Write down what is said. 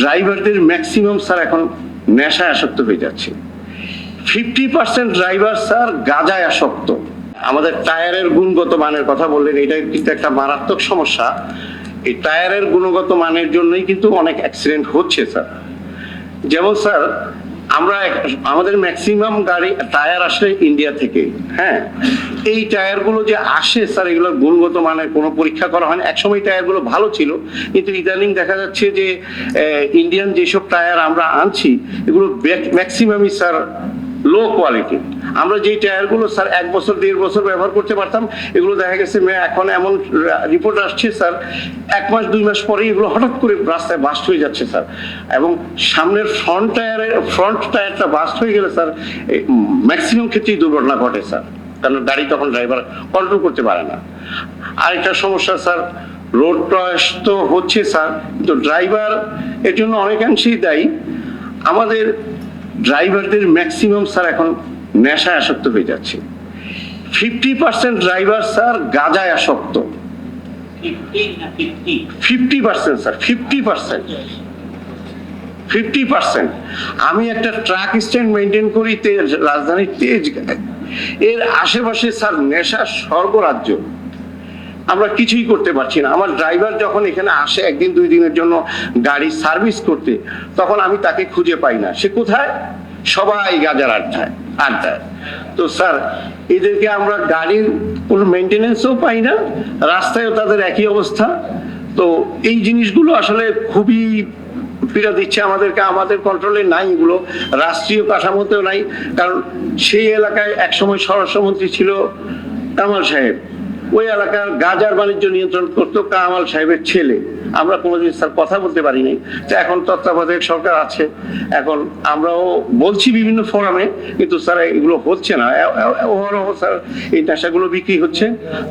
ড্রাইভারদের maximum sir এখন নেশায় আসক্ত হয়ে যাচ্ছে। ফিফটি পার্সেন্ট ড্রাইভার স্যার গাজায় আসক্ত। আমাদের টায়ারের গুণগত মানের কথা বললেন এটা কিন্তু একটা মারাত্মক সমস্যা। এই টায়ারের গুণগত মানের জন্যই কিন্তু অনেক অ্যাক্সিডেন্ট হচ্ছে স্যার। যেমন স্যার, আমরা আমাদের ম্যাক্সিমাম গাড়ি, টায়ার আসে ইন্ডিয়া থেকে হ্যাঁ? এই টায়ারগুলো যে আসে, স্যার, এগুলোর গুণগত মানের কোনো পরীক্ষা করা হয় না একসময় টায়ারগুলো ভালো ছিল, কিন্তু ইদানিং দেখা যাচ্ছে যে ইন্ডিয়ান যেসব টায়ার আমরা আনছি, এগুলো ম্যাক্সিমামই স্যার লো কোয়ালিটি আমরা যেই টায়ারগুলো, স্যার, এক বছর, দেড় বছর ব্যবহার করতে পারতাম, এগুলো দেখা গেছে এখন এমন রিপোর্ট আসছে, স্যার, এক মাস, দুই মাস পরেই এগুলো হঠাৎ করে রাস্তায় বাস্ট হয়ে যাচ্ছে, স্যার। এবং সামনের ফ্রন্ট টায়ারের ফ্রন্ট টায়ারটা বাস্ট হয়ে গেলে, স্যার ম্যাক্সিমাম ক্ষেত্রেই দুর্ঘটনা ঘটে, স্যার। কারণ গাড়ি তখন ড্রাইভার কন্ট্রোল করতে পারে না। আরেকটা সমস্যা স্যার রোড ক্রস তো হচ্ছে স্যার কিন্তু ড্রাইভার এর জন্য অনেকাংশেই দায়ী। আমাদের ড্রাইভারদের ম্যাক্সিমাম স্যার এখন নেশায় আসক্ত হয়ে যাচ্ছে। ফিফটি পার্সেন্ট ড্রাইভার স্যার গাজায় আসক্ত। Fifty percent sir fifty percent fifty percent আমি একটা ট্রাক স্ট্যান্ড মেনটেন করি তেজ রাজধানীর তেজ এর আশেপাশে স্যার নেশা স্বর্গরাজ্য। আমরা কিছুই করতে পারছি না। আমার ড্রাইভার যখন এখানে আসে একদিন, দুই দিনের জন্য গাড়ি সার্ভিস করতে, তখন আমি তাকে খুঁজে পাই না। সে কোথায়? সবাই গাজার আড্ডায় আড্ডায়। তো স্যার, এদেরকে আমরা গাড়ির কোনো মেনটেনেন্সও পাই না, রাস্তায়ও তাদের একই অবস্থা। তো এই জিনিসগুলো আসলে খুবই পীড়া দিচ্ছে, আমাদেরকে আমাদের কন্ট্রোলে নাই এগুলো, রাষ্ট্রীয় কাঠামোতেও নাই। কারণ সেই এলাকায় একসময় স্বরাষ্ট্রমন্ত্রী ছিল কামাল সাহেব। ওই এলাকার গাজার বাণিজ্য নিয়ন্ত্রণ করতো কামাল সাহেবের ছেলে। আমরা কোনোদিন স্যার কথা বলতে পারি নাই। তো এখন তত্ত্বাবধায়ক সরকার আছে। এখন আমরাও বলছি বিভিন্ন ফোরামে, কিন্তু স্যার, এগুলো হচ্ছে না। এ- স্যার এই নেশাগুলো বিক্রি হচ্ছে।